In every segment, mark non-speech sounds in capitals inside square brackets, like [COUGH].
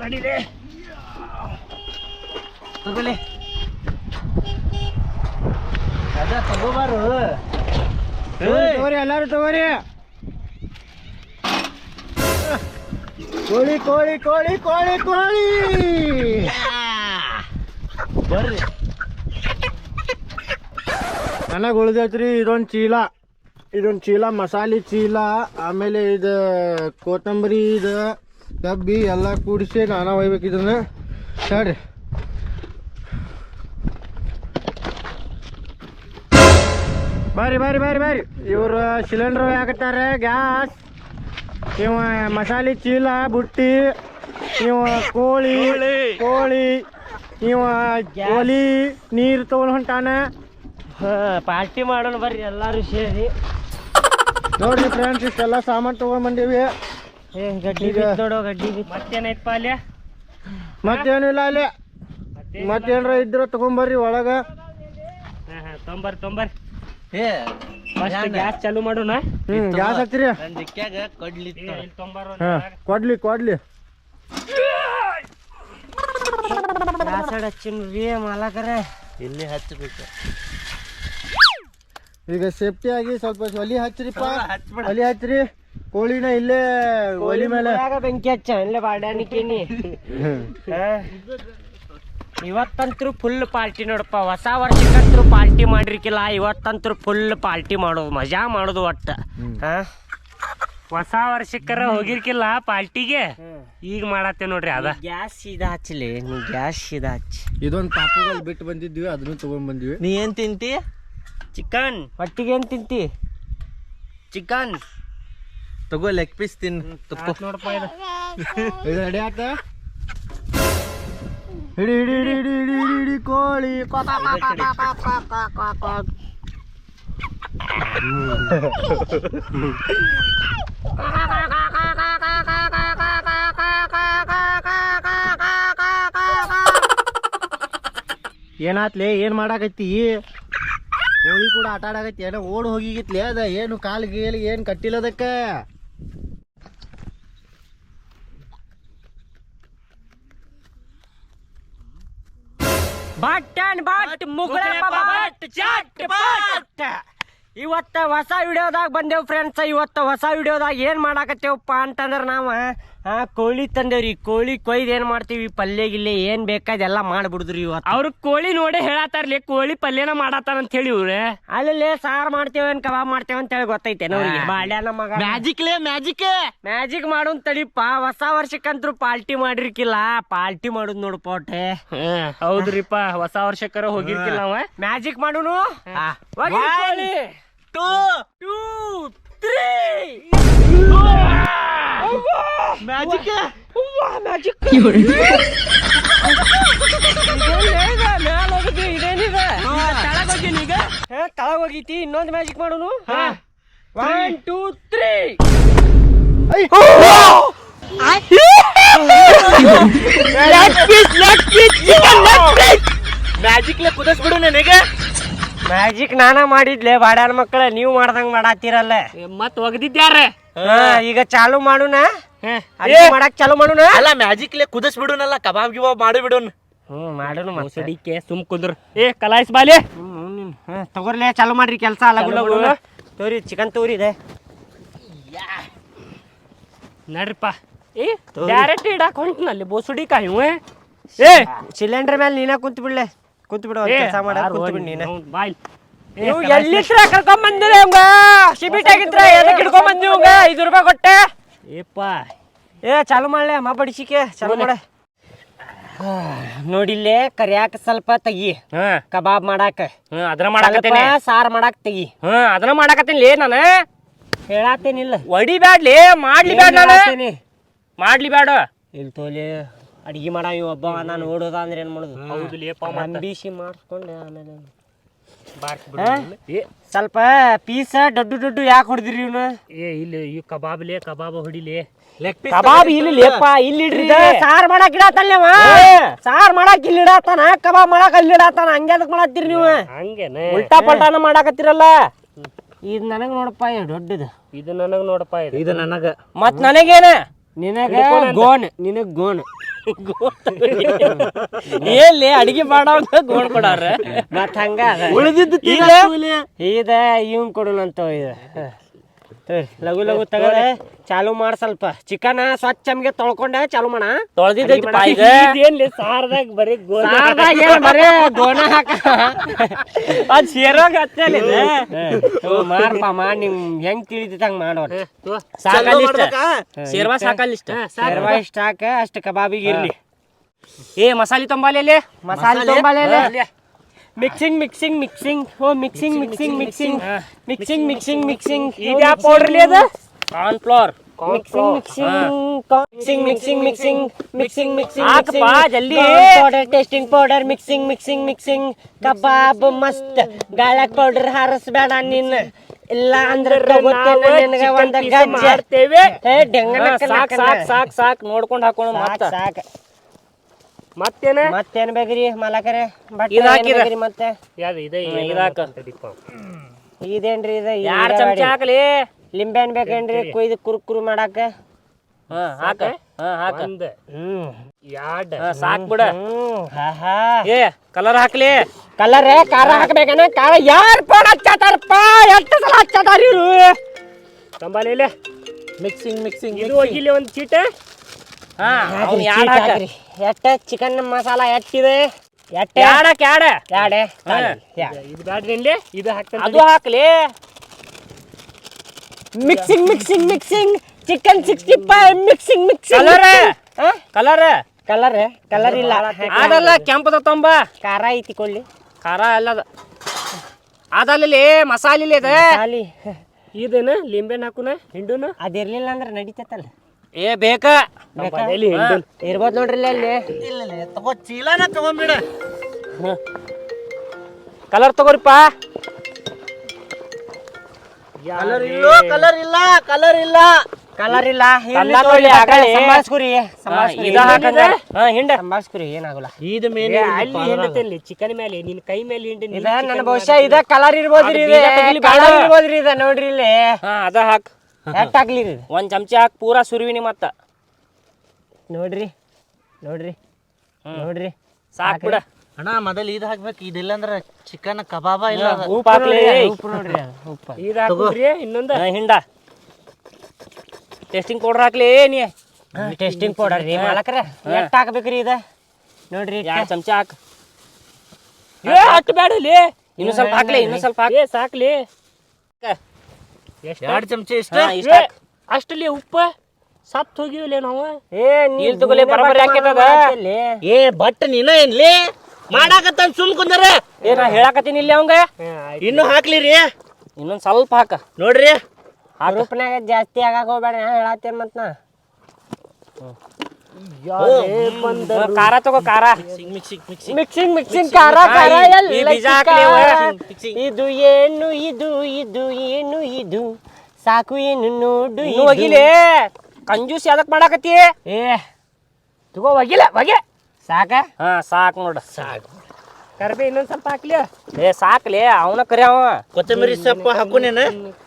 ನಡೀಲಿ ತಗೊಳ್ಳಿ. ಅದ ತಗೋಬಾರು ತಗೋರಿ ಎಲ್ಲಾರು ತಗೋರಿ. ಕೋಳಿ ಕೋಳಿ ಕೋಳಿ ಕೋಳಿ ಕೋಳಿ. ಬರ್ರಿ. ನನಗೆ ಉಳಿದೈತ್ರಿ ಇದೊಂದು ಚೀಲ. ಇದೊಂದು ಚೀಲ ಮಸಾಲೆ ಚೀಲ. ಆಮೇಲೆ ಇದು ಕೊತ್ತಂಬರಿ ಇದು. ಕಬ್ಬಿ ಎಲ್ಲ ಕೂಡಿಸಿ ನಾನು ಒಯ್ಬೇಕು ಇದನ್ನ. ಸರಿ ಬಾರಿ ಬಾರಿ ಬಾರಿ ಬಾರಿ. ಇವರು ಸಿಲಿಂಡರ್ ಹಾಕುತ್ತಾರೆ ಗ್ಯಾಸ್. ಇವ ಮಸಾಲೆ ಚೀಲ ಬುಟ್ಟಿ ಇವ ಕೋಳಿ ಕೋಳಿ. ಇವ ಒಲಿ ನೀರು ತಗೊಂಡು ಹೊಂಟಾನ. ಪಾರ್ಟಿ ಮಾಡೋಣ ಬರ್ರಿ ಎಲ್ಲರೂ ಸೇರಿ. ನೋಡ್ರಿ ಫ್ರೆಂಡ್ಸ್ ಇಷ್ಟೆಲ್ಲ ಸಾಮಾನು ತಗೊಂಡ್ ಬಂದೀವಿ. ಏ ಗಡ್ಡಿ ಈಗ- ಬಿತ್ತು ನೋಡು ಗಡ್ಡಿ ಬಿತ್ತು. ಮತ್ತೇನೈತಪ್ಪ ಅಲ್ಲಿ ಮತ್ತೇನು ಇಲ್ಲ ಅಲ್ಲಿ. ಮತ್ತೇನ್ರ ಇದ್ರ ತಗೊಂಬರ್ರಿ ಒಳಗ. ತೊಂಬರ್ ತೊಂಬರ್. ಏ ಫಸ್ಟ್ ಗ್ಯಾಸ್ ಚಾಲು ಮಾಡೋಣ. ಹ್ಮ್ ಗ್ಯಾಸ್ ಹಚ್ಚಿರಿ. ನನ್ನ ತೊಂಬರ್ ಹಾ ಕೊಡ್ಲಿ ಕೊಡ್ಲಿ. ಗ್ಯಾಸ್ ಹಚ್ಚಿನ್ರಿ ಮಾಲಕರೇ. ಇಲ್ಲಿ ಹಚ್ಚಬೇಕು ಈಗ ಸೇಫ್ಟಿ ಆಗಿ ಸ್ವಲ್ಪ ಒಲಿ ಹಚ್ಚಿರಿಪ್ಪ. ಒಲಿ ಹಚ್ಚಿರಿ. ಕೋಳಿನ ಇಲ್ಲೇ ಒಲಿ ಮೇಲೆ. ಬೆಂಕಿ ಹಚ್ಚ ಇಲ್ಲೇ ಬಾಡ್ಯಾನಿಕೇನಿ ಇವತ್ತಂತ್ರು ಫುಲ್ ಪಾರ್ಟಿ ನೋಡಪ್ಪ ಹೊಸ ವರ್ಷಕ್ಕಂತ್ರು ಪಾರ್ಟಿ ಮಾಡಿರ್ಕಿಲ್ಲ ಇವತ್ತಂತ್ರು ಫುಲ್ ಪಾರ್ಟಿ ಮಾಡೋದು ಮಜಾ ಮಾಡೋದು ಒಟ್ಟ. ಹಾ? ಹೊಸ ವರ್ಷಕ್ಕರ ಹೋಗಿರ್ಕಿಲ್ಲ ಪಾರ್ಟಿಗೆ ಈಗ ಮಾಡತ್ತೆ ನೋಡ್ರಿ ಅದ. ಗ್ಯಾಸ್ ಸೀದಾ ಹಚ್ಚಲಿ ನೀ ಗ್ಯಾಸ್ ಸೀದಾ ಹಚ್ಚಿ. ಇದೊಂದು ಪಾಪುಗಳು ಬಿಟ್ಟು ಬಂದಿದ್ವಿ ಅದನ್ನು ತಗೊಂಡ್ ಬಂದಿವಿ. ನೀ ಏನ್ ತಿಂತಿ? ಚಿಕನ್. ಹೊಟ್ಟಿಗೆ ಏನ್ ತಿಂತಿ? ಚಿಕನ್. ತಗೋ ಲೆಗ್ ಪೀಸ್ ತಿನ್ ತಪ್ಪು ನೋಡಪ್ಪ ಇದು. [LAUGHS] ರೆಡಿ ಹಿಡಿ ಹಿಡಿ ಹಿಡಿ ಹಿಡಿ ಹಿಡಿ ಹಿಡಿ ಹಿಡಿ ಕೋಳಿ. ಏನಾತ್ಲೆ? ಏನ್ ಮಾಡಾಕತ್ತಿ? ಕೋಳಿ ಕೂಡ ಆಟ ಆಡಾಕತ್ತಿ. ಏನೋ ಓಡ್ ಹೋಗಿಗಿತ್ಲೆ ಅದ. ಏನು ಕಾಲ್ ಗೀಲ್ ಏನ್ ಕಟ್ಟಿಲ್ಲ ಅದಕ್ಕೆ. ಬಟ್ ಬಟ್ ಚಟ್ ಬಟ್. ಇವತ್ತ ಹೊಸ ವಿಡಿಯೋದಾಗ ಬಂದೇವ್ ಫ್ರೆಂಡ್ಸ್ ಇವತ್ತ ಹೊಸ ವಿಡಿಯೋದಾಗ ಏನ್ ಮಾಡಾಕತ್ತೇವಪ್ಪ ಅಂತಂದ್ರ ನಾವ ಆ ಕೋಳಿ ತಂದೇವ್ರಿ ಕೋಳಿ ಕೊಯ್ದು ಏನ್ ಮಾಡ್ತೀವಿ? ಪಲ್ಯ ಗಿಲ್ಲೆ ಏನ್ ಬೇಕಾದೆಲ್ಲ ಮಾಡ್ಬಿಡುದ್ರಿ ಇವತ್ತು. ಅವ್ರ ಕೋಳಿ ನೋಡಿ ಹೇಳತ್ತಾರ್ಲಿ ಕೋಳಿ ಪಲ್ಯನ ಮಾಡತ್ತಾರ ಅಂತ ಹೇಳಿ ಇವ್ರೆ. ಅಲ್ಲಲ್ಲೇ ಸಾರ್ ಮಾಡ್ತೇವ ಏನ್ ಕಬಾಬ್ ಮಾಡ್ತೇವ ಅಂತ ಹೇಳಿ ಗೊತ್ತೈತೆ ನೋಡಿ ಬಾಳ್ಯಾನ ಮಗ. ಮ್ಯಾಜಿಕ್ಲೇ ಮ್ಯಾಜಿಕ್ ಮ್ಯಾಜಿಕ್ ಮಾಡೋನ್ ತಡಿಪ್ಪ ಹೊಸ ವರ್ಷಕ್ಕಂತ್ರು ಪಾಲ್ಟಿ ಮಾಡಿರ್ಕಿಲ್ಲ. ಪಾಲ್ಟಿ ಮಾಡುದ್ ನೋಡ್ ಪೋಟೆ. ಹೌದ್ರಿಪ್ಪ ಹೊಸ ವರ್ಷಕ್ಕರ ಹೋಗಿರ್ಕಿಲ್ಲ ಅವ. Magic ಮಾಡುನು? Two two three magic magic ಈಗ ತಳಗ್ ಹೋಗಿತಿ. ಇನ್ನೊಂದು ಮ್ಯಾಜಿಕ್ ಮಾಡೋನು? ಒನ್ ಟೂ ತ್ರೀ ಮ್ಯಾಜಿಕ್ ಲೇ ಕುದಿಸ್ಬಿಡು ನನಗೆ. ಮ್ಯಾಜಿಕ್ ನಾನ ಮಾಡಿದ್ಲೆ ಬಾಡ್ಯಾರ ಮಕ್ಕಳ ನೀವು ಮಾಡ್ದಂಗ್ ಮಾಡಾತಿರಲ್ಲ. ಮತ್ ಒಗದಿದ್ಯಾರ? ಈಗ ಚಾಲು ಮಾಡುನ ಮಾಡಕ್ ಚಾಲು ಮಾಡೋಣ. ಅಲ್ಲ ಮ್ಯಾಜಿಕ್ ಲೇ ಕುದಿಸ್ಬಿಡುನಲ್ಲ ಕಬಾಬ್ ಗಿಬಾಬ್ ಮಾಡಿ ಬಿಡೋಣ ಹ್ಮ್ ಮಾಡೋಣ ಮಸಡಿಕೆ ಸುಮ್ ಕುಂದ್ರ. ಏ ಕಲಾಯಿಸ್ ಬಾಲೆ. ತಗೋರ್ಲೆ ಚಾಲು ಮಾಡ್ರಿ ಕೆಲಸ ಅಲ್ಲ ತೋರಿ ಚಿಕನ್ ತೋರಿ ಇದೆ. ನಡ್ರಿಪ್ಪ. ಏ ಡೈರೆಕ್ಟ್ ಇಡಾಕ್ ಹೊಂಟ್ನಲ್ಲಿ ಬೋಸುಡಿ ಕಾಯಿ ಏ ಸಿಲಿಂಡರ್ ಮೇಲೆ ನೀನ ಕುಂತ್ ಬಿಡ್ಲೆ ಕುಂತ್ ಬಿಡೋ ಕೆಲಸ ಮಾಡ ಕುಂತ ಬಿಡ್ ನೀನ. ಬಾಯ್. ನೀವು ಎಲ್ಲಿತ್ರ ಕರ್ಕೊಂಡ್ ಬಂದಿರಿ ಹಂಗ ಸಿಬಿಟ್ ಆಗಿತ್ರ ಎದಕ್ಕೆ ಹಿಡ್ಕೊಂಡ್ ಬಂದಿ ಹಂಗ ಐದು ರೂಪಾಯಿ ಕೊಟ್ಟೆ? ಏಪ್ಪ. ಏ ಚಾಲು ಮಾಡ್ಲೆ ಅಮ್ಮ ಬಡಿಸಿಕೆ ಚಾಲು ಮಾಡ. ನೋಡಿಲ್ಲೇ ಕರಿಯಾಕ ಸ್ವಲ್ಪ ತೆಗಿ. ಕಬಾಬ್ ಮಾಡಾಕ. ಅದನ್ನ ಮಾಡಾಕತ್ತೇನೆ. ಸ್ವಲ್ಪ ಸಾರ್ ಮಾಡಾಕ ತೆಗಿ. ಹ್ಮ್ ಅದನ್ನ ಲೇ ನಾನು. ಹೇಳಾತೇನಿಲ್ಲ. ಒಡಿ ಬ್ಯಾಡ್ಲಿ ಮಾಡ್ಲಿ ಬ್ಯಾಡ ನಾನು. ಹೇಳಾತೇನಿ. ಮಾಡ್ಲಿ ಬ್ಯಾಡ. ಇಲ್ಲಿ ತೋಲಿ ಅಡಿಗೆ ಮಾಡ ಇವ್ ಒಬ್ಬ ನಾನು ಓಡೋದ ಅಂದ್ರೆ ಏನ್ ಮಾಡೋದು? ಹೌದು ಲೇಪ ಮತ್ತ. ಅಂಬಿಸಿ ಮಾಡಿಸ್ಕೊಂಡೆ ಆಮೇಲೆ. ಹಾ? ಸ್ವಲ್ಪ ಪೀಸ ದೊಡ್ಡ ದೊಡ್ಡ ಯಾಕೆ ಹೊಡೆದ್ರಿ ಇವನು? ಏ ಇಲ್ಲಿ ಈ ಕಬಾಬ್ಲೆ ಕಬಾಬ್ ಹೊಡಿಲಿ. ಕಬಾಬ್ ಇಲ್ಲಿ ಲೇಪ ಇಲ್ಲಿ ಇಡ್ರಿ ಸಾರ್ ಮಾಡಕ್ ಇಡಾತಲ್ಲವ ಸಾರ್ ಮಾಡಕ್ ಇಲ್ಲಿ ಇಡತ್ತಾನ ಕಬಾಬ್ ಮಾಡಕ್ ಅಲ್ಲಿ ಇಡತ್ತಾನ ಹಂಗೆ ಅದಕ್ಕೆ ಮಾಡತ್ತೀರಿ ನೀವು? ಹಂಗೇನೆ. ಉಲ್ಟಾ ಪಲ್ಟಾನ ಮಾಡಾಕತ್ತಿರಲ್ಲ? ಇದು ನನಗೆ ನೋಡಪ್ಪ ಇದು ದೊಡ್ಡದು. ಇದು ನನಗೆ ನೋಡಪ್ಪ ಇದು. ಇದು ನನಗ. ಮತ್ ನನಗೇನ? ನಿನಗ ಗೋನ್ ನಿನಗ್ ಗೋನ್. ಎಲ್ಲಿ ಅಡಿಗೆ ಮಾಡೋಂಗ ಗೋಣ ಕೊಡಾರ ಮತ್ತ ಹಂಗ ಉಳಿದಿದ್ದು ಇದ ಇವ್ ಕೊಡುನಂತ ಇದ ಹ. ತಗೊಳ್ಳಿ, ಲಘು ಲಘು ತಗದ ಚಾಲು ಮಾಡ ಸ್ವಲ್ಪ. ಚಿಕನ್ ಸ್ವಚ್ಛ ನಮ್ಗೆ ತೊಳ್ಕೊಂಡ ಚಾಲು ಮಾಡ ತೊಳೆದಿದ್ದೈತಿ ಈಗ? ಇದೇನ್ಲಿ ಸಾರದಾಗ ಬರೀ ಸಾರ್ದಾಗ ಏನ್ ಬರೇ ಗೋಣ ಹಾಕ ಅದ್ ಸೇರೋಗ ಹತ್ತಲ್ಲ ಮಾಡ್ಪ ಮಾಡ್ ನಿಮ್ ಹೆಂಗ್ ತಿಳಿದಿತ್ತ ಹಂಗ್ ಮಾಡೋರ್ ಸಾಕಲ್ ಶೇರ್ವಾ ಸೇರ್ವಾ ಸಾಕಲ್ ಇಷ್ಟ. ಹಾಕ ಅಷ್ಟ ಕಬಾಬಿಗೆ ಇರ್ಲಿ. ಏ ಮಸಾಲೆ ತೊಂಬಾಲೆ ಮಸಾಲೆ ತೊಂಬಾಲೆ ಮಿಕ್ಸಿಂಗ್ ಮಿಕ್ಸಿಂಗ್ ಮಿಕ್ಸಿಂಗ್ ಓ mixing mixing mixing mixing mixing mixing ಇದ್ಯಾ ಪೌಡ್ರ್ಲಿ ಅದ corn flour mixing mixing mixing mixing mixing mixing ಹಾಕಪ್ಪ, ಜಲ್ದಿ. Powder tasting powder mixing mixing mixing kebab ಮಸ್ತ್ ಗಾಳಕ್ ಪೌಡರ್ ಹಾರಿಸ್ಬೇಡ ನಿನ್ನ ಇಲ್ಲ ಅಂದ್ರೆ ನಿನಗ ಒಂದ ಮಾಡ್ತೇವೆ ಸಾಕ್ ಸಾಕ್ ಸಾಕ್ ಸಾಕ್ ನೋಡ್ಕೊಂಡ್ ಹಾಕೋಣ ಮತ್ತ ಸಾಕ್ ಮತ್ತೇನ? ಮತ್ತೇನ್ ಬೇಕ್ರಿ ಮಲಕರೆ? ಇದ್ ಹಾಕಿರ. ಮತ್ತೆ? ಯಾವ್ದು ಇದೆ? ಇದಾಕ. ಇದೇನ್ರಿ ಇದ? ಯಾರು ಚಮಚ ಹಾಕಲಿ? ಲಿಂಬೆ ಹಣ್ಣು ಬೇಕೇನ್ರಿ? ಕುರು ಕುರು ಮಾಡಾಕ ಹಾ ಹಾಕ. ಹಾ ಹಾಕ. ಒಂದ್. ಹ್ಮ್. ಎರಡ್ ಹಾ, ಸಾಕ್ ಬಿಡ. ಹ್ಮ್ ಹಾ ಹಾ. ಏ ಕಲರ್ ಹಾಕ್ಲಿ. ಕಲರ್ ಖಾರ ಹಾಕ್ಬೇಕನ? ಖಾರ ಯಾರ್ ಫೋನ್ ಹಚ್ಚಾತಾರಪ್ಪ? ಎಷ್ಟು ಸಲ ಹಚ್ಚತಾರ ಇವ್ರು? ಮಿಕ್ಸಿಂಗ್ ಮಿಕ್ಸಿಂಗ್ ಇದು ಹೋಗಿಲ್ಲ ಒಂದ್ ಚೀಟ ಹಾ ಅವ್ನ್ ಎಟ್ಟ? ಚಿಕನ್ ಮಸಾಲ ಎಟ್ಟಿದೆ. ಎಟ್ಟ? ಯಾಡ್ ಹಾಕ್ ಯಾಡ? ಯಾಡೆ? ಇದು ಬ್ಯಾಡ್ರಿ ಇದು ಹಾಕ್ತಾನೆ ಅದು ಹಾಕ್ಲಿ. Mixing mixing mixing chicken sixty five mixing mixing colour colour colour colour ಇಲ್ಲ. ಅದಲ್ಲ ಕೆಂಪದ ತೊಂಬ. ಖಾರ ಐತಿ ಕೊಳ್ಳಿ ಖಾರ ಅಲ್ಲದ ಅದಲ್ಲಿ ಮಸಾಲೆ ಇದೆ. ಅಲ್ಲಿ ಇದೇನ ಲಿಂಬೆನ ಹಾಕುನ ಹಿಂಡುನ? ಅದಿರ್ಲಿಲ್ಲ ಅಂದ್ರೆ ನಡೀತೈತಲ್ಲ. ಏ ಬೇಕಾ? ಹಿಂಡುನ್ ಇರ್ಬೋದು ನೋಡ್ರಿ ಅಲ್ಲಿ. ಇಲ್ಲ ತಗೋ ಚೀಲನ ತಗೊಂಬಿಡ. ಕಲರ್ ತಗೋರಿಪ್ಪ. ಕಲರ್ ಇಲ್ಲ ಕಲರ್ ಇಲ್ಲ ಕಲರ್ ಇಲ್ಲ. ಕಲರ್ ಇಲ್ಲ. ಹಾ ಹಿಂಡ. ಸಂಭಾಸ್ಕುರಿ ಏನಾಗಲ್ಲ. ಇದು ಮೇಲೆ ಅಲ್ಲಿ ಹಿಂಡತಿ ಚಿಕನ್ ಮೇಲೆ ನಿನ್ ಕೈ ಮೇಲೆ ಹಿಂಡಿ ಇದ ನನ್ನ ಬಹುಶಃ ಇದ ಕಲರ್ ಇರ್ಬೋದ್ರಿ. ಕಲರ್ ಇರ್ಬೋದ್ರಿ ಇದ ನೋಡ್ರಿ ಇಲ್ಲಿ. ಹಾ ಅದ ಹಾಕ್. ಎಷ್ಟ್ ಹಾಕ್ಲಿ ರೀ ಒಂದ್ ಚಮಚ ಹಾಕಿ ಪೂರಾ ಸುರುವಿನಿ ಮತ್ತ. ನೋಡ್ರಿ ನೋಡ್ರಿ ನೋಡ್ರಿ. ಸಾಕ್ ಬಿಡ. ಅಣ್ಣ ಮೊದಲು ಇದು ಹಾಕ್ಬೇಕು. ಇದಿಲ್ಲ ಅಂದ್ರೆ ಚಿಕನ್ ಕಬಾಬ ಇಲ್ಲ ಉಪ್ಪು ಹಾಕ್ಲಿ ಉಪ್ಪು ನೋಡ್ರಿ ಉಪ್ಪು. ಇದು ಹಾಕುದ್ರಿ ಇನ್ನೊಂದ. ಹಿಂಡ. ಟೆಸ್ಟಿಂಗ್ ಪೌಡರ್ ಹಾಕ್ಲಿ ನೀ. ಟೆಸ್ಟಿಂಗ್ ಪೌಡರ್ ರೀ ಮಾಲಕ್ರ ಎಷ್ಟು ಹಾಕ್ಬೇಕ್ರಿ ಇದ? ನೋಡ್ರಿ ಎರಡು ಚಮಚ ಹಾಕ್. ಏ ಹತ್ತು ಬೇಡಲಿ ಇನ್ನು ಸ್ವಲ್ಪ ಹಾಕ್ಲಿ ಇನ್ನೂ ಸ್ವಲ್ಪ ಹಾಕ್. ಸಾಕ್ಲಿ. ಎರಡ್ ಚಮಚ ಇಷ್ಟ. ಅಷ್ಟಲ್ಲಿ ಉಪ್ಪ ಸತ್ ಹೋಗಿವಲ್ಲೇ ನಾವು? ಏ ನೀ ತಗೊಲಿ ಬರಬರಿ. ಏ ಬಟ್ ನೀನ ಏನ್ಲಿ? ಮಾಡಾಕತ್ತ ಸುಮ್ ಕುಂದರ ಏ ನಾ ಹೇಳಾಕತ್ತೀನಿ ಇಲ್ಲಿ ಅವಂಗ. ಇನ್ನು ಹಾಕ್ಲಿ ರೀ ಇನ್ನೊಂದ್ ಸ್ವಲ್ಪ ಹಾಕ. ನೋಡ್ರಿ. ರೂಪನಾಗ ಜಾಸ್ತಿ ಆಗಾಕ ಹೋಗ್ಬೇಡ ಹೇಳಾತೇನ್ ಹೇಳತ್ತೇನ್ ಮತ್ ನಾ. ಖಾರ ತಗೋ ಖಾರ. ಮಿಕ್ಸಿಂಗ್ ಮಿಕ್ಸಿಂಗ್ ಮಿಕ್ಸಿಂಗ್ ಮಿಕ್ಸಿಂಗ್ ಖಾರ ಖಾರ ಈ ಎಲ್ಲ. ಇದು ಏನು ಇದು ಇದು ಏನು ಇದು? ಸಾಕು ಏನು ನೋಡು ಹೋಗಿಲೇ. ಕಂಜೂಸ್ ಯಾವ್ದಕ್ ಮಾಡಾಕತ್ತಿ. ಏ ತಗೋ ಹೋಗಿಲ್ಲ ಹೋಗಿ ಸಾಕ? ಹಾ ಸಾಕು ನೋಡ. ಸಾಕು. ಕರ್ಬಿ ಇನ್ನೊಂದ್ ಸ್ವಲ್ಪ ಹಾಕ್ಲಿ. ಏ ಸಾಕ್ಲಿ. ಅವನ ಕರಿ ಅವ. ಕೊತ್ತಂಬರಿ ಸೊಪ್ಪು ಹಾಕುನೇನ.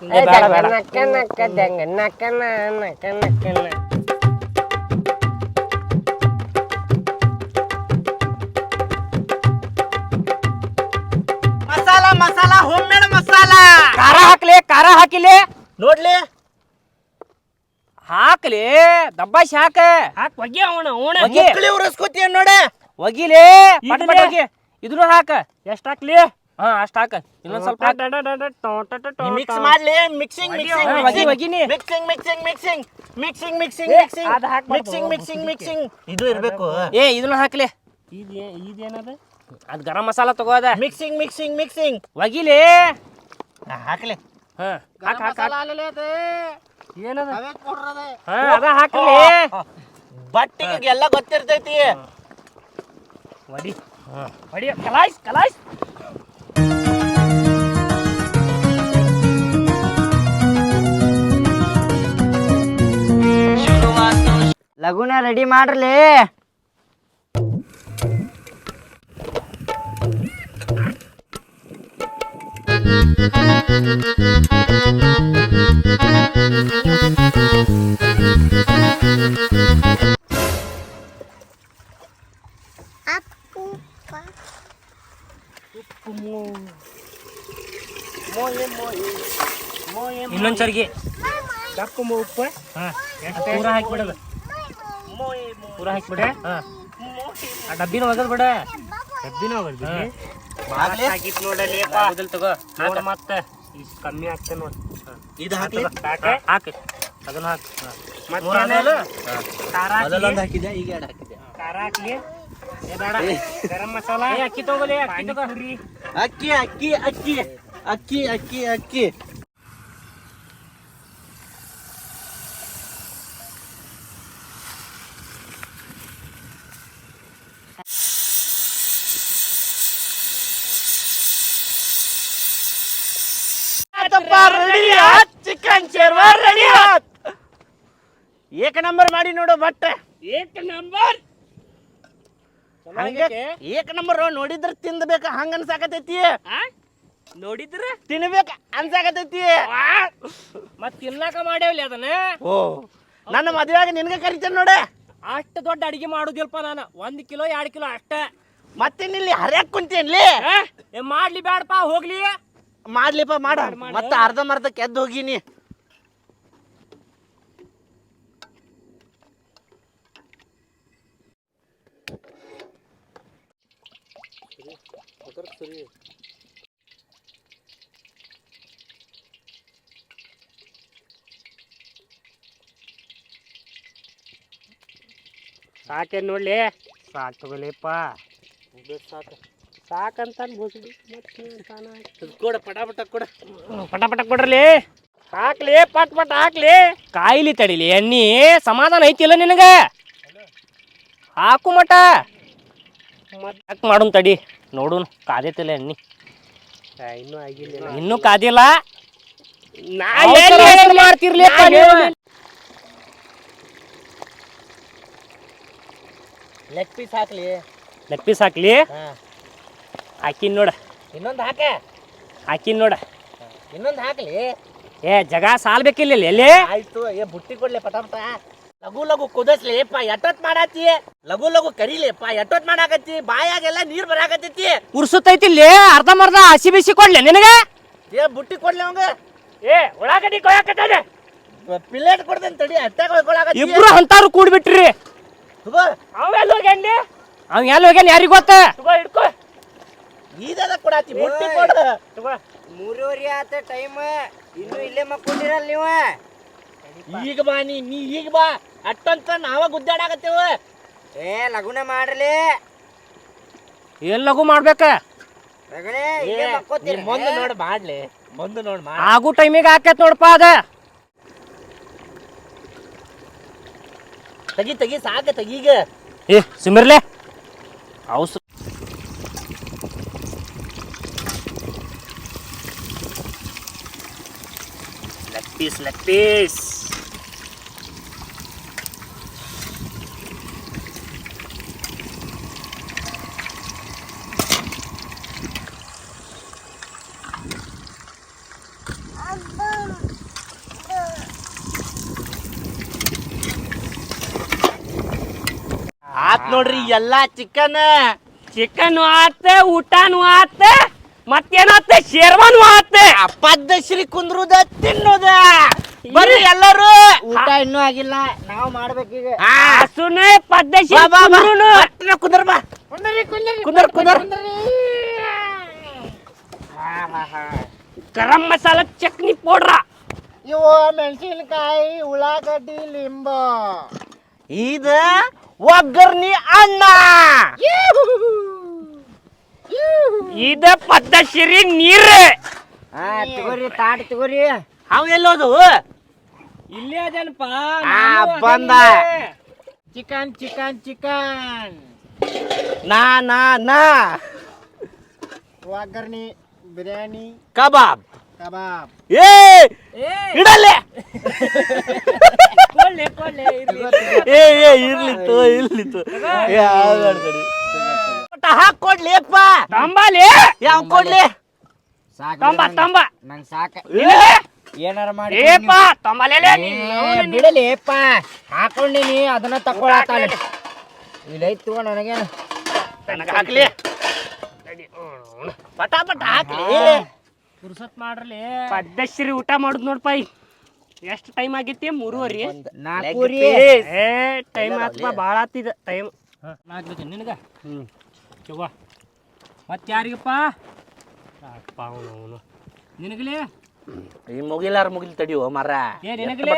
ನಕ್ಕ ನಕ್ಕ ನಕ್ಕ ನಕ್ಕ ನಕ್ಕ. ಹಾಕ್ಲಿ ಖಾರ ಹಾಕಿಲಿ? ನೋಡ್ಲಿ. ಹಾಕ್ಲಿ. ದಬ್ಬಾಶಿ ಹಾಕ. ಹಾಕ್ ಒಗ್ಗೆ ಅವಣ ಅವಣ. ಒಗಿ ಮುಕ್ಳಿ ಉರಸ್ಕೋತೀಯ ನೋಡ? ಒಗಿಲಿ ಪಟ್ ಪಟ್ ಒಗಿ. ಇದನ್ನು ಹಾಕ. ಎಷ್ಟ್ ಹಾಕ್ಲಿ? ಹಾ ಅಷ್ಟ ಹಾಕ. ಇನ್ನೊಂದ್ ಸ್ವಲ್ಪ ಹಾಕ. ಮಿಕ್ಸ್ ಮಾಡ್ಲಿ ಮಿಕ್ಸಿಂಗ್ ಮಿಕ್ಸಿಂಗ್ ಒಗಿ ಒಗಿನಿ mixing mixing mixing mixing mixing mixing ಅದ್ ಹಾಕ್ಬಾರ್ದು. ಮಿಕ್ಸಿಂಗ್ ಮಿಕ್ಸಿಂಗ್ ಮಿಕ್ಸಿಂಗ್ ಇದು ಇರ್ಬೇಕು ಏ ಇದನ್ನ ಹಾಕ್ಲಿ ಇದೇ ಇದೇನದ ಅದ್ ಗರಂ ಮಸಾಲ ತಗೋದ ಮಿಕ್ಸಿಂಗ್ ಮಿಕ್ಸಿಂಗ್ ಮಿಕ್ಸಿಂಗ್ ಒಗಿಲಿ ಹಾಕ್ಲಿ ಹಾ. ಹಾಕ್ ಹಾಕ್ ಹಾಕ್. ಏನದ? ಹಾ ಅದ ಹಾಕ್ಲಿ. ಬಟ್ಟಿಗೆ ಎಲ್ಲ ಗೊತ್ತಿರ್ತೈತಿ. ಕಲಾಯ್ಸ್ ಲಗುನ ರೆಡಿ ಮಾಡ್ರಲಿ. ಇನ್ನೊಂದ್ಸರಿಗೆ ಕಪ್ಪು ಉಪ್ಪು. ಪೂರ ಹಾಕಿಬಿಡೋದು. ಪೂರ ಹಾಕಿಬಿಡ. ಆ ಡಬ್ಬಿನ ಒಗದ್ ಬಿಡ. ಡಬ್ಬಿನ ಒಗದ್ ಬಿಡಿ. ಹೋಗೋದು ಹಾಕಿತ್ ನೋಡಲೇಪ ತಗೋ ನೋಡಿ ಮತ್ತ. ಕಮ್ಮಿ ಆಗ್ತದೆ ನೋಡಿ. ಇದು ಹಾಕಿ ಹಾಕಿ. ಅದನ್ನ ಹಾಕ್. ಮತ್ತೆ ಖಾರ ಮೊದಲೊಂದು ಹಾಕಿದೆ ಈಗ ಎರಡು ಹಾಕಿದೆ ಖಾರ ಹಾಕ್ಲಿ. ಏ ಬೇಡ. ಗರಂ ಮಸಾಲ. ಅಕ್ಕಿ ತಗೋಲಿ ಅಕ್ಕಿ ಅಕ್ಕಿ ಅಕ್ಕಿ ಅಕ್ಕಿ ಅಕ್ಕಿ ಅಕ್ಕಿ ಅಕ್ಕಿ ಚಿಕನ್ ಶೇರ್ವಾ ರೆಡಿ ಏಕ ನಂಬರ್ ಮಾಡಿ ನೋಡು ಬಟ್ ಏಕ ನಂಬರ್? ಹಂಗ ಏಕ ನಂಬರ್ ನೋಡಿದ್ರ ತಿನ್ಬೇಕ ಹಂಗ ಅನ್ಸಾಕತೈತಿ ನೋಡಿದ್ರ? ತಿನ್ಬೇಕ ಅನ್ಸಾಕತೈತಿ ಮತ್ ತಿನ್ನಾಕ ಮಾಡೇವಲ್ಲಿ ಅದನ್ನ? ಓ ನನ್ನ ಮದುವೆಯಾಗ ನಿನ್ಗೆ ಕರಿತೇನೆ ನೋಡ. ಅಷ್ಟು ದೊಡ್ಡ ಅಡಿಗೆ ಮಾಡುದಿಲ್ಪ ನಾನು. ಒಂದ್ ಕಿಲೋ ಎರಡ್ ಕಿಲೋ ಅಷ್ಟ. ಮತ್ತೆ ನಿಲ್ಲಿ ಹರ್ಯಾಕ್ ಕುಂತೇನ್ಲಿ ಮಾಡ್ಲಿ ಬ್ಯಾಡಪ್ಪ ಹೋಗ್ಲಿ. ಮಾಡ್ಲಿಪ್ಪ ಮಾಡ. ಮತ್ತೆ ಅರ್ಧ ಮರ್ಧ ಕೆದ್ದು ಹೋಗಿನಿ ಸಾಕೇನ್ ನೋಡ್ಲಿ? ಸಾಕ್ ತಗೊಲಿಪ್ಪ ಸಾಕು. ಸಾಕಂತ ಪಟಾಪಟ ಕೊಡ ಪಟಾಪಟ ಪಟ ಕೊಡ. ಪಟಾಪಟ ಪಟ ಕೊಡ್ರಲಿ? ಹಾಕ್ಲಿ ಪಟ್ ಪಟ್ ಹಾಕ್ಲಿ. ಕಾಯಿಲಿ ತಡಿಲಿ ಎಣ್ಣಿ ಸಮಾಧಾನ ಐತಿಲ್ಲ ನಿನಗ? ಹಾಕು ಮಟ ಮತ್ ಹಾಕ್ ಮಾಡೋನ್ ತಡಿ? ನೋಡುನ್ ಕಾದಿತಿಲ್ಲ ಎಣ್ಣಿ. ಇನ್ನೂ ಆಗಿಲ್ಲ. ಇನ್ನೂ ಕಾದಿಲ್ಲ. ಮಾಡ್ತಿರ್ಲಿ ಲೆಗ್ ಪೀಸ್ ಹಾಕ್ಲಿ. ಲೆಗ್ ಪೀಸ್ ಹಾಕ್ಲಿ? ಹಾಕಿನ್ ನೋಡ. ಇನ್ನೊಂದು ಹಾಕೆ. ಹಾಕಿನ್ ನೋಡ. ಇನ್ನೊಂದು ಹಾಕ್ಲಿ. ಏ ಜಗ ಸಾಲ್ ಬೇಕಿಲ್ಲ ಎಲ್ಲಿ? ಆಯ್ತು ಏ ಬುಟ್ಟಿ ಕೊಡ್ಲಿ ಪಟ ಪಟ. ಲಘು ಲಘು ಕುದಸ್ಲಿಪ್ಪ ಎಟ್ಟೊತ್ ಮಾಡಾತಿ ಲಘು ಲಘು ಕರಿಲೇಪ್ಪ ಎಟ್ಟೊತ್ ಮಾಡಾಕತ್ತಿ? ಬಾಯಾಗೆಲ್ಲ ನೀರ್ ಬರಾಕತ್ತೈತಿ. ಉರ್ಸುತ್ತೈತಿ ಲೇ ಅರ್ಧ ಮರ್ಧ ಹಸಿ ಬಿಸಿ ಕೊಡ್ಲೆ ನಿನಗೆ? ಏ ಬುಟ್ಟಿ ಕೊಡ್ಲಿ ಅವಂಗ? ಏ ಉಳ್ಳಾಗಡ್ಡಿ ಕೊಯ್ಯಾಕತ್ತಾನೆ ಪಿಲೇಟ್ ಕೊಡ್ದೇನ್ ತಡಿ ಅಟ್ಟ ಕೊಯ್ಕೊಳಕತ್ತಿ ಇಬ್ರು ಅಂತಾರು ಕೂಡ್ಬಿಟ್ರಿ. ತಗೋ. ಅವೆಲ್ಲ ಹೋಗ್ಯಾನ್ಲಿ? ಅವ್ ಎಲ್ಲಿ ಹೋಗ್ಯಾನ ಯಾರಿಗ್ ಗೊತ್ತ? ತಗೋ ಹಿಡ್ಕೋ. ಈದದ ಕೊಡಾತಿ ಬುಟ್ಟಿ ಕೊಡ. ತಗೋ. ಮೂರುವರೆ ಆತ ಟೈಮ್ ಇನ್ನು ಇಲ್ಲೇ ಮಕ್ಕೊಂಡಿರಲ್ಲ ನೀವ? ಈಗ ಬಾ ನೀ ನೀ ಈಗ ಬಾ. ಅಟ್ಟಂತ ನಾವ ಗುದ್ದಾಡಾಕತ್ತೇವ ಏ ಲಗುನ ಮಾಡ್ರಲಿ. ಏನ್ ಲಘು ಮಾಡ್ಬೇಕ? ಮುಂದೆ ನೋಡಿ ಮಾಡ್ಲಿ ಮುಂದೆ ನೋಡಿ ಮಾಡ್. ಆಗು ಟೈಮಿಗೆ ಹಾಕೈತ್ ನೋಡಪ್ಪ ಅದ. ತಗಿ ತೆಗಿ ಸಾಕ ತೆಗೀಗ ಏ ಸಿಮಿರ್ಲೆ. ಅವಸರ ಲೆಗ್ ಪೀಸ್ ನೋಡ್ರಿ ಎಲ್ಲಾ ಚಿಕನ್ ಚಿಕನ್ ಆತ ಊಟನು ಆತ ಮತ್ತೇನಾತ ಶೇರ್ವಾನು ಆತ. ಪದ್ಧಶ್ರೀ ಕುಂದ್ರುದ ತಿನ್ನುದ. ಬರ್ರಿ ಎಲ್ಲರೂ. ಊಟ ಇನ್ನೂ ಆಗಿಲ್ಲ ನಾವು ಮಾಡ್ಬೇಕೀಗ ಹಸುನೆ ಪದ್ಧತಿ ಶ್ರೀ ಕುಂದ್ರ ಬಾ. ಕುಂದರ್ ಕುಂದರ್ ಗರಂ ಮಸಾಲ ಚಟ್ನಿ ಪೌಡ್ರ. ಇವು ಮೆಣಸಿನಕಾಯಿ ಉಳ್ಳಾಗಡ್ಡಿ ಲಿಂಬ. ಇದ ಒಗ್ಗರ್ನಿ ಅಣ್ಣ ಇದ ಪದ್ಧಶ್ರೀ ನೀರ್. ತಗೋರಿ ತಾಟ್ ತಗೋರಿ. ಅವ ಎಲ್ಲೋದು ಇಲ್ಲೇ ಅದೇನಪ್ಪ? ಆ, ಬಂದ. Chicken chicken chicken. ನಾ ನಾ ನಾ. ಒಗ್ಗರ್ಣಿ ಬಿರಿಯಾನಿ. ಕಬಾಬ್. ಕಬಾಬ್. ಏ ಇಡಲ್ಲೇ. ಏ ಏ ಇರ್ಲಿತ್ತು ಇರ್ಲಿತ್ತು ಏ ಆಗಾಡ್ಬೇಡಿ. ಒಟ್ಟ ಹಾಕ್ ಕೊಡ್ಲಿ ಅಪ್ಪ. ತಂಬಾಲಿ? ಯಾವ ಕೊಡ್ಲಿ? ತಂಬ ತಂಬ. ನಂಗೆ ಸಾಕ ಏ, ಏನಾರ ಮಾಡಿ ಏಪ ತಂಬಾಲೆಲೆ ಬಿಡಲಿ ಅಪ್ಪ ಹಾಕೊಂಡಿನಿ ಅದನ್ನ ಇಲ್ಲೈತು ನನಗೇನು. ನನಗ್ ಹಾಕ್ಲಿ. ಪಟಾಪಟ ಪಟ ಹಾಕ್ಲಿ ಪುರ್ಸತ್ ಮಾಡ್ರಲಿ. ಪದ್ದಶ್ರೀ ಊಟ ಮಾಡುದ್ ನೋಡ್ಪ ಎಷ್ಟು ಟೈಮ್ ಆಗೈತಿ ಮೂರುವರೆ. ನಾಲ್ಕೂರಿ ಏ ಟೈಮ್ ಆತ್ಪ ಭಾಳ ಆತಿದ ಟೈಮ್ ಆಗ್ಬೇಕು ನಿನಗ? ಹ್ಞೂ ಚವ್ವ ಮತ್ತೆ ಯಾರಿಗಪ್ಪ? ಅಪ್ಪ ಅವನು ಅವನು? ನಿನಗಲಿ? ಈ ಮುಗಿಲಾರ ಮುಗಿಲ್ ತಡಿಯೋ ಮರ. ಏ ನಿನಗಲಿ?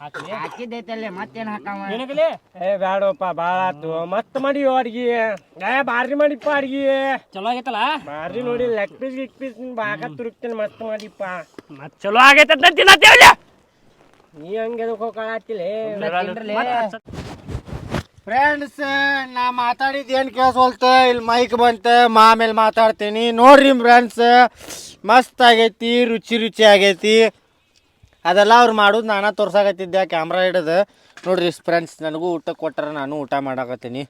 ಹಾಕ್ಲಿ ಹಾಕಿದ್ದೈತಲ್ಲೇ ಮತ್ತೇನ್ ಹಾಕಾವ? ನಿನಗಲಿ ಏ ಬ್ಯಾಡಪ್ಪ ಭಾಳ ಆತು. ಮತ್ ಮಾಡಿ ಅಡ್ಗಿ. ಏ ಬಾರಿ ಮಾಡಿಪ್ಪ ಅಡ್ಗಿ. ಚಲೋ ಆಗೈತಲ್ಲ? ಬಾರಿ ನೋಡಿ ಲೆಗ್ ಪೀಸ್ ಗಿಗ್ ಪೀಸ್ ಬಾಕ ತುರುಕ್ತೀನಿ ಮತ್ ಮಾಡಿಪ್ಪ. ಮತ್ ಚಲೋ ಆಗೈತೆ ಅಂತ ತಿನ್ನತ್ತೇವಲ್ಲ ನೀ ಹಂಗೆ ಎದಕ್ ಹೋಗಾತಿಲ್ಲ ಫ್ರೆಂಡ್ಸ್ ನಾ ಮಾತಾಡಿದ್ ಏನು ಕೇಳಿಸ್ವಲ್ತ ಇಲ್ಲಿ ಮೈಕ್ ಬಂತ ಮಾಮೇಲೆ ಮಾತಾಡ್ತೀನಿ. ನೋಡ್ರಿ ಫ್ರೆಂಡ್ಸ್ ಮಸ್ತ್ ಆಗೈತಿ ರುಚಿ ರುಚಿ ಆಗೈತಿ ಅದೆಲ್ಲ ಅವ್ರು ಮಾಡೋದು ನಾನು ತೋರ್ಸಾಕತ್ತಿದ್ದೆ ಕ್ಯಾಮ್ರಾ ಹಿಡಿದು. ನೋಡ್ರಿ ಫ್ರೆಂಡ್ಸ್ ನನಗೂ ಊಟ ಕೊಟ್ಟರೆ ನಾನು ಊಟ ಮಾಡಾಕತ್ತೀನಿ.